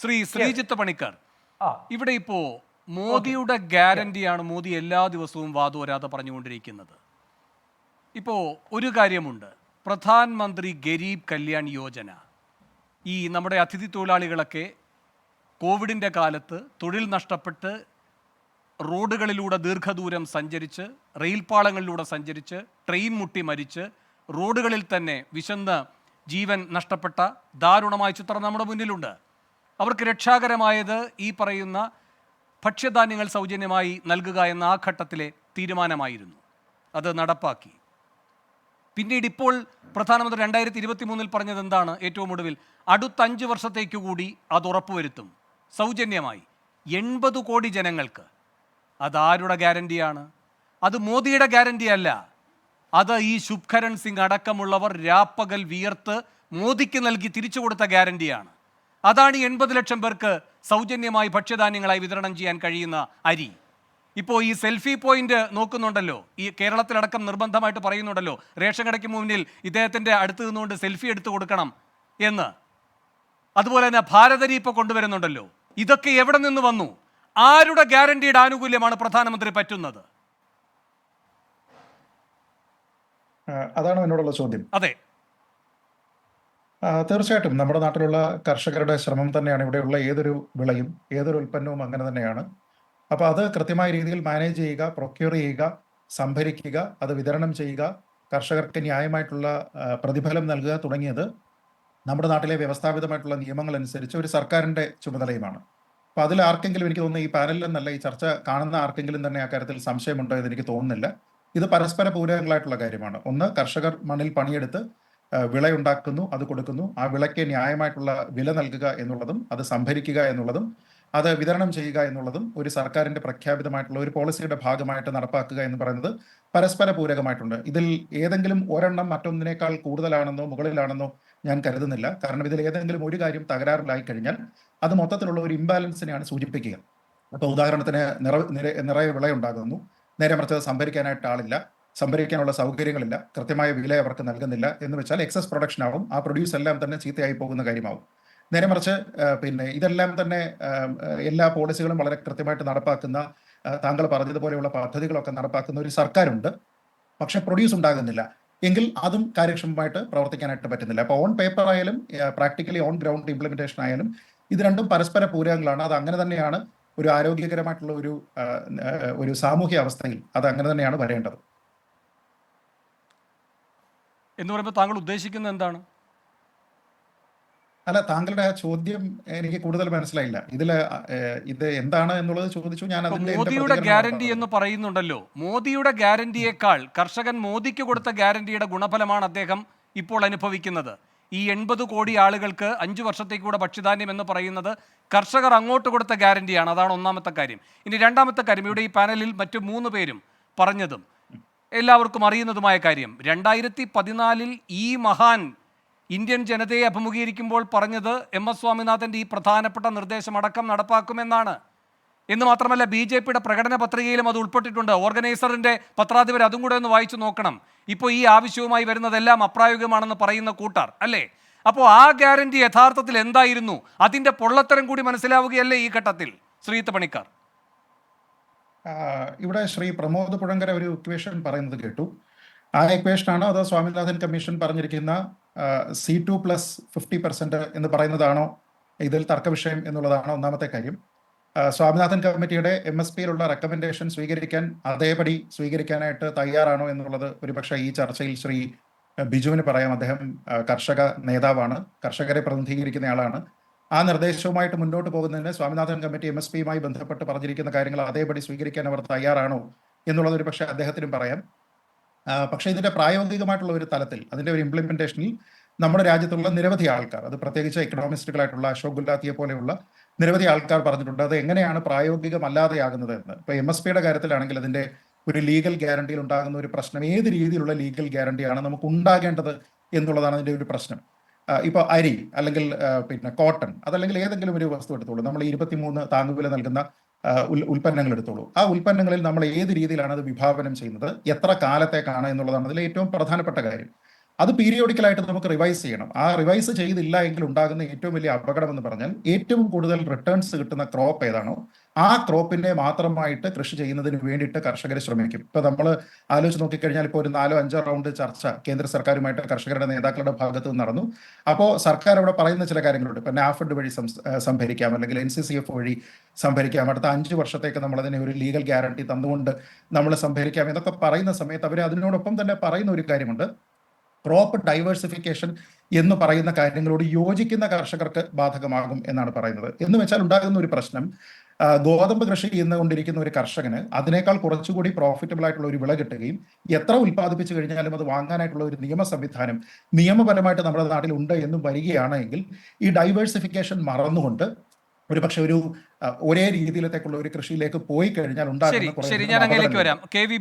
ശ്രീ ശ്രീജിത്ത് പണിക്കർ. ഇവിടെ ഇപ്പോ മോദിയുടെ ഗ്യാരണ്ടിയാണ് മോദി എല്ലാ ദിവസവും വാദോരാതെ പറഞ്ഞുകൊണ്ടിരിക്കുന്നത്. ഇപ്പോ ഒരു കാര്യമുണ്ട്. പ്രധാനമന്ത്രി ഗരീബ് കല്യാൺ യോജന. ഈ നമ്മുടെ അതിഥി തൊഴിലാളികളൊക്കെ കോവിഡിന്റെ കാലത്ത് തൊഴിൽ നഷ്ടപ്പെട്ട് റോഡുകളിലൂടെ ദീർഘദൂരം സഞ്ചരിച്ച് റെയിൽപാളങ്ങളിലൂടെ സഞ്ചരിച്ച് ട്രെയിൻ മുട്ടി മരിച്ച് റോഡുകളിൽ തന്നെ വിശന്ന് ജീവൻ നഷ്ടപ്പെട്ട ദാരുണമായ ചിത്രം നമ്മുടെ മുന്നിലുണ്ട്. അവർക്ക് രക്ഷാകരമായത് ഈ പറയുന്ന ഭക്ഷ്യധാന്യങ്ങൾ സൗജന്യമായി നൽകുക എന്ന ആ ഘട്ടത്തിലെ തീരുമാനമായിരുന്നു. അത് നടപ്പാക്കി. പിന്നീട് ഇപ്പോൾ പ്രധാനമന്ത്രി രണ്ടായിരത്തി ഇരുപത്തി മൂന്നിൽ പറഞ്ഞത് എന്താണ്? ഏറ്റവും ഒടുവിൽ അടുത്ത അഞ്ച് വർഷത്തേക്ക് കൂടി അത് ഉറപ്പുവരുത്തും. സൗജന്യമായി എൺപത് കോടി ജനങ്ങൾക്ക്. അതാരുടെ ഗ്യാരണ്ടിയാണ്? അത് മോദിയുടെ ഗ്യാരണ്ടി അല്ല. അത് ഈ ശുഭ്കരൺ സിംഗ് അടക്കമുള്ളവർ രാപ്പകൽ വിയർത്ത് മോദിക്ക് നൽകി തിരിച്ചു കൊടുത്ത ഗ്യാരണ്ടിയാണ്. അതാണ് ഈ എൺപത് ലക്ഷം പേർക്ക് സൗജന്യമായി ഭക്ഷ്യധാന്യങ്ങളായി വിതരണം ചെയ്യാൻ കഴിയുന്ന അരി. ഇപ്പോൾ ഈ സെൽഫി പോയിന്റ് നോക്കുന്നുണ്ടല്ലോ. ഈ കേരളത്തിലടക്കം നിർബന്ധമായിട്ട് പറയുന്നുണ്ടല്ലോ. റേഷൻ കടയ്ക്ക് മുന്നിൽ ഇദ്ദേഹത്തിന്റെ അടുത്ത് നിന്നുകൊണ്ട് സെൽഫി എടുത്ത് കൊടുക്കണം എന്ന്. അതുപോലെ തന്നെ ഭാരതരി ഇപ്പോൾ കൊണ്ടുവരുന്നുണ്ടല്ലോ. ഇതൊക്കെ എവിടെ നിന്ന് വന്നു? ആരുടെ ഗ്യാരണ്ടിയുടെ ആനുകൂല്യമാണ് പ്രധാനമന്ത്രി പറ്റുന്നത്? അതാണ് എന്നോടുള്ള ചോദ്യം. അതെ. തീർച്ചയായിട്ടും നമ്മുടെ നാട്ടിലുള്ള കർഷകരുടെ ശ്രമം തന്നെയാണ് ഇവിടെയുള്ള ഏതൊരു വിളയും ഏതൊരു ഉൽപ്പന്നവും അങ്ങനെ തന്നെയാണ്. അപ്പോൾ അത് കൃത്യമായ രീതിയിൽ മാനേജ് ചെയ്യുക പ്രൊക്യൂർ ചെയ്യുക സംഭരിക്കുക അത് വിതരണം ചെയ്യുക കർഷകർക്ക് ന്യായമായിട്ടുള്ള പ്രതിഫലം നൽകുക തുടങ്ങിയത് നമ്മുടെ നാട്ടിലെ വ്യവസ്ഥാപിതമായിട്ടുള്ള നിയമങ്ങൾ അനുസരിച്ച് ഒരു സർക്കാരിന്റെ ചുമതലയുമാണ്. അപ്പോൾ അതിൽ ആർക്കെങ്കിലും എനിക്ക് തോന്നുന്നു ഈ പാനലിൽ നിന്നല്ല ഈ ചർച്ച കാണുന്ന ആർക്കെങ്കിലും തന്നെ അക്കാര്യത്തിൽ സംശയമുണ്ടോ എന്ന് എനിക്ക് തോന്നുന്നില്ല. ഇത് പരസ്പര പൂരകങ്ങളായിട്ടുള്ള കാര്യമാണ്. ഒന്ന് കർഷകർ മണ്ണിൽ പണിയെടുത്ത് വിളയുണ്ടാക്കുന്നു അത് കൊടുക്കുന്നു. ആ വിളയ്ക്ക് ന്യായമായിട്ടുള്ള വില നൽകുക എന്നുള്ളതും അത് സംഭരിക്കുക എന്നുള്ളതും അത് വിതരണം ചെയ്യുക എന്നുള്ളതും ഒരു സർക്കാരിന്റെ പ്രഖ്യാപിതമായിട്ടുള്ള ഒരു പോളിസിയുടെ ഭാഗമായിട്ട് നടപ്പാക്കുക എന്ന് പറയുന്നത് പരസ്പര പൂരകമായിട്ടുണ്ട് ഇതിൽ ഏതെങ്കിലും ഒരെണ്ണം മറ്റൊന്നിനേക്കാൾ കൂടുതലാണെന്നോ മുകളിലാണെന്നോ ഞാൻ കരുതുന്നില്ല. കാരണം ഇതിൽ ഏതെങ്കിലും ഒരു കാര്യം തകരാറിലായി കഴിഞ്ഞാൽ അത് മൊത്തത്തിലുള്ള ഒരു ഇംബാലൻസിനെയാണ് സൂചിപ്പിക്കുക. അപ്പൊ ഉദാഹരണത്തിന് നിറ നിറയെ വിളയുണ്ടാകുന്നു. നേരെ മറിച്ച് സംഭരിക്കാനായിട്ട് ആളില്ല. സംഭരിക്കാനുള്ള സൗകര്യങ്ങളില്ല. കൃത്യമായ വില അവർക്ക് നൽകുന്നില്ല. എന്ന് വെച്ചാൽ എക്സസ് പ്രൊഡക്ഷൻ ആവും. ആ പ്രൊഡ്യൂസ് എല്ലാം തന്നെ ചീത്തയായി പോകുന്ന കാര്യമാവും. നേരെ മറിച്ച് പിന്നെ ഇതെല്ലാം തന്നെ എല്ലാ പോളിസികളും വളരെ കൃത്യമായിട്ട് നടപ്പാക്കുന്ന താങ്കൾ പറഞ്ഞതുപോലെയുള്ള പദ്ധതികളൊക്കെ നടപ്പാക്കുന്ന ഒരു സർക്കാരുണ്ട്. പക്ഷെ പ്രൊഡ്യൂസ് ഉണ്ടാകുന്നില്ല. എങ്കിൽ അതും കാര്യക്ഷമമായിട്ട് പ്രവർത്തിക്കാനായിട്ട് പറ്റുന്നില്ല. അപ്പോൾ ഓൺ പേപ്പർ ആയാലും പ്രാക്ടിക്കലി ഓൺ ഗ്രൗണ്ട് ഇംപ്ലിമെന്റേഷൻ ആയാലും ഇത് രണ്ടും പരസ്പര പൂരകങ്ങളാണ്. അത് അങ്ങനെ തന്നെയാണ് ഒരു ആരോഗ്യകരമായിട്ടുള്ള ഒരു ഒരു സാമൂഹ്യ അവസ്ഥയിൽ അത് അങ്ങനെ തന്നെയാണ് വരേണ്ടത്. എന്ന് പറയുമ്പോൾ താങ്കൾ ഉദ്ദേശിക്കുന്നത് എന്താണ്? അല്ല താങ്കളുടെ ആ ചോദ്യം എനിക്ക് കൂടുതൽ മനസ്സിലായില്ല. ഇതിൽ ഏഹ്, ഇത് എന്താണ് എന്നുള്ളത് ചോദിച്ചു ഞാൻ മോദിയുടെ ഗ്യാരണ്ടി എന്ന് പറയുന്നുണ്ടല്ലോ. മോദിയുടെ ഗ്യാരണ്ടിയേക്കാൾ കർഷകൻ മോദിക്ക് കൊടുത്ത ഗ്യാരണ്ടിയുടെ ഗുണഫലമാണ് അദ്ദേഹം ഇപ്പോൾ അനുഭവിക്കുന്നത്. ഈ എൺപത് കോടി ആളുകൾക്ക് അഞ്ചു വർഷത്തേക്കൂടെ ഭക്ഷ്യധാന്യം എന്ന് പറയുന്നത് കർഷകർ അങ്ങോട്ട് കൊടുത്ത ഗ്യാരണ്ടിയാണ്. അതാണ് ഒന്നാമത്തെ കാര്യം. ഇനി രണ്ടാമത്തെ കാര്യം ഇവിടെ ഈ പാനലിൽ മറ്റു മൂന്ന് പേരും പറഞ്ഞതും. എല്ലാവർക്കും അറിയുന്നതുമായ കാര്യം. രണ്ടായിരത്തി പതിനാലിൽ ഈ മഹാൻ ഇന്ത്യൻ ജനതയെ അഭിമുഖീകരിക്കുമ്പോൾ പറഞ്ഞത് എം എസ് സ്വാമിനാഥന്റെ ഈ പ്രധാനപ്പെട്ട നിർദ്ദേശം അടക്കം നടപ്പാക്കുമെന്നാണ്. എന്ന് മാത്രമല്ല ബി ജെ പിയുടെ പ്രകടന പത്രികയിലും അത് ഉൾപ്പെട്ടിട്ടുണ്ട്. ഓർഗനൈസറിന്റെ പത്രാധിപർ അതും കൂടെ ഒന്ന് വായിച്ചു നോക്കണം. ഇപ്പോൾ ഈ ആവശ്യവുമായി വരുന്നതെല്ലാം അപ്രായോഗികമാണെന്ന് പറയുന്ന കൂട്ടാർ അല്ലേ? അപ്പോൾ ആ ഗ്യാരണ്ടി യഥാർത്ഥത്തിൽ എന്തായിരുന്നു? അതിന്റെ പൊള്ളത്തരം കൂടി മനസ്സിലാവുകയല്ലേ ഈ ഘട്ടത്തിൽ ശ്രീത്ത് പണിക്കാർ ഇവിടെ ശ്രീ പ്രമോദ് പുഴങ്കര ഒരു ഇക്വേഷൻ പറയുന്നത് കേട്ടു. ആ ഇക്വേഷൻ ആണോ അതോ സ്വാമിനാഥൻ കമ്മീഷൻ പറഞ്ഞിരിക്കുന്ന C two plus fifty percent എന്ന് പറയുന്നതാണോ? ഇതിൽ തർക്കവിഷയം എന്നുള്ളതാണ് എന്നുള്ളതാണോ? ഒന്നാമത്തെ കാര്യം. സ്വാമിനാഥൻ കമ്മിറ്റിയുടെ എം എസ് പിയിലുള്ള റെക്കമെൻഡേഷൻ സ്വീകരിക്കാൻ അതേപടി സ്വീകരിക്കാനായിട്ട് തയ്യാറാണോ എന്നുള്ളത് ഒരുപക്ഷെ ഈ ചർച്ചയിൽ ശ്രീ ബിജുവിന് പറയാം. അദ്ദേഹം കർഷക നേതാവാണ്. കർഷകരെ പ്രതിനിധീകരിക്കുന്നയാളാണ് ആ നിർദ്ദേശവുമായിട്ട് മുന്നോട്ട് പോകുന്നതിന് സ്വാമിനാഥൻ കമ്മിറ്റി എം എസ് പിയുമായി ബന്ധപ്പെട്ട് പറഞ്ഞിരിക്കുന്ന കാര്യങ്ങൾ അതേപടി സ്വീകരിക്കാൻ അവർ തയ്യാറാണോ എന്നുള്ളത് ഒരു പക്ഷേ അദ്ദേഹത്തിനും പറയാം. പക്ഷേ ഇതിന്റെ പ്രായോഗികമായിട്ടുള്ള ഒരു തലത്തിൽ അതിന്റെ ഒരു ഇംപ്ലിമെന്റേഷനിൽ നമ്മുടെ രാജ്യത്തുള്ള നിരവധി ആൾക്കാർ അത് പ്രത്യേകിച്ച് എക്കണോമിസ്റ്റുകളായിട്ടുള്ള അശോക് ഗുലാത്തിയെ പോലെയുള്ള നിരവധി ആൾക്കാർ പറഞ്ഞിട്ടുണ്ട് അത് എങ്ങനെയാണ് പ്രായോഗികമല്ലാതെയാകുന്നത് എന്ന്. ഇപ്പോൾ എം എസ് പിയുടെ കാര്യത്തിലാണെങ്കിൽ അതിന്റെ ഒരു ലീഗൽ ഗ്യാരണ്ടിയിൽ ഉണ്ടാകുന്ന ഒരു പ്രശ്നം ഏത് രീതിയിലുള്ള ലീഗൽ ഗ്യാരണ്ടിയാണ് നമുക്ക് ഉണ്ടാകേണ്ടത് എന്നുള്ളതാണ് അതിന്റെ ഒരു പ്രശ്നം. ആ, ഇപ്പൊ അരി അല്ലെങ്കിൽ പിന്നെ കോട്ടൺ അതല്ലെങ്കിൽ ഏതെങ്കിലും ഒരു വസ്തു എടുത്തോളൂ. നമ്മൾ ഇരുപത്തിമൂന്ന് താങ്ങുവില നൽകുന്ന ഉൽപ്പന്നങ്ങൾ എടുത്തോളൂ. ആ ഉൽപ്പന്നങ്ങളിൽ നമ്മൾ ഏത് രീതിയിലാണ് അത് വിഭാവനം ചെയ്യുന്നത്? എത്ര കാലത്തേക്കാണ് എന്നുള്ളതാണ് അതിലെ ഏറ്റവും പ്രധാനപ്പെട്ട കാര്യം. അത് പീരിയോഡിക്കലായിട്ട് നമുക്ക് റിവൈസ് ചെയ്യണം. ആ റിവൈസ് ചെയ്തില്ല എങ്കിൽ ഉണ്ടാകുന്ന ഏറ്റവും വലിയ അപകടം എന്ന് പറഞ്ഞാൽ ഏറ്റവും കൂടുതൽ റിട്ടേൺസ് കിട്ടുന്ന ക്രോപ്പ് ഏതാണോ ആ ക്രോപ്പിനെ മാത്രമായിട്ട് കൃഷി ചെയ്യുന്നതിന് വേണ്ടിയിട്ട് കർഷകർ ശ്രമിക്കും. ഇപ്പൊ നമ്മൾ ആലോചിച്ച് നോക്കിക്കഴിഞ്ഞാൽ ഇപ്പോൾ ഒരു നാലോ അഞ്ചോ റൗണ്ട് ചർച്ച കേന്ദ്ര സർക്കാരുമായിട്ട് കർഷകരുടെ നേതാക്കളുടെ ഭാഗത്ത് നിന്ന് നടന്നു. അപ്പോൾ സർക്കാർ അവിടെ പറയുന്ന ചില കാര്യങ്ങളുണ്ട്. ഇപ്പൊ നാഫഡ് വഴി സംഭരിക്കാം അല്ലെങ്കിൽ എൻ സി സി എഫ് വഴി സംഭരിക്കാം. അടുത്ത അഞ്ച് വർഷത്തേക്ക് നമ്മൾ അതിനെ ഒരു ലീഗൽ ഗ്യാരണ്ടി തന്നുകൊണ്ട് നമ്മൾ സംഭരിക്കാം എന്നൊക്കെ പറയുന്ന സമയത്ത് അവർ അതിനോടൊപ്പം തന്നെ പറയുന്ന ഒരു കാര്യമുണ്ട്. ക്രോപ്പ് ഡൈവേഴ്സിഫിക്കേഷൻ എന്ന് പറയുന്ന കാര്യങ്ങളോട് യോജിക്കുന്ന കർഷകർക്ക് ബാധകമാകും എന്നാണ് പറയുന്നത്. എന്ന് വെച്ചാൽ ഉണ്ടാകുന്ന ഒരു പ്രശ്നം ഗോതമ്പ് കൃഷി ചെയ്യുന്നുകൊണ്ടിരിക്കുന്ന ഒരു കർഷകന് അതിനേക്കാൾ കുറച്ചുകൂടി പ്രോഫിറ്റബിൾ ആയിട്ടുള്ള ഒരു വിള കിട്ടുകയും എത്ര ഉൽപ്പാദിപ്പിച്ചു കഴിഞ്ഞാലും അത് വാങ്ങാനായിട്ടുള്ള ഒരു നിയമ സംവിധാനം നിയമപരമായിട്ട് നമ്മുടെ നാട്ടിൽ ഉണ്ട് എന്നും വരികയാണെങ്കിൽ ഈ ഡൈവേഴ്സിഫിക്കേഷൻ മറന്നുകൊണ്ട് ഒരു പക്ഷെ ഒരു ഒരേ രീതിയിലത്തേക്കുള്ള ഒരു കൃഷിയിലേക്ക് പോയി കഴിഞ്ഞാൽ ഉണ്ടാകുന്ന ശരി ഞാൻ വരാം. K V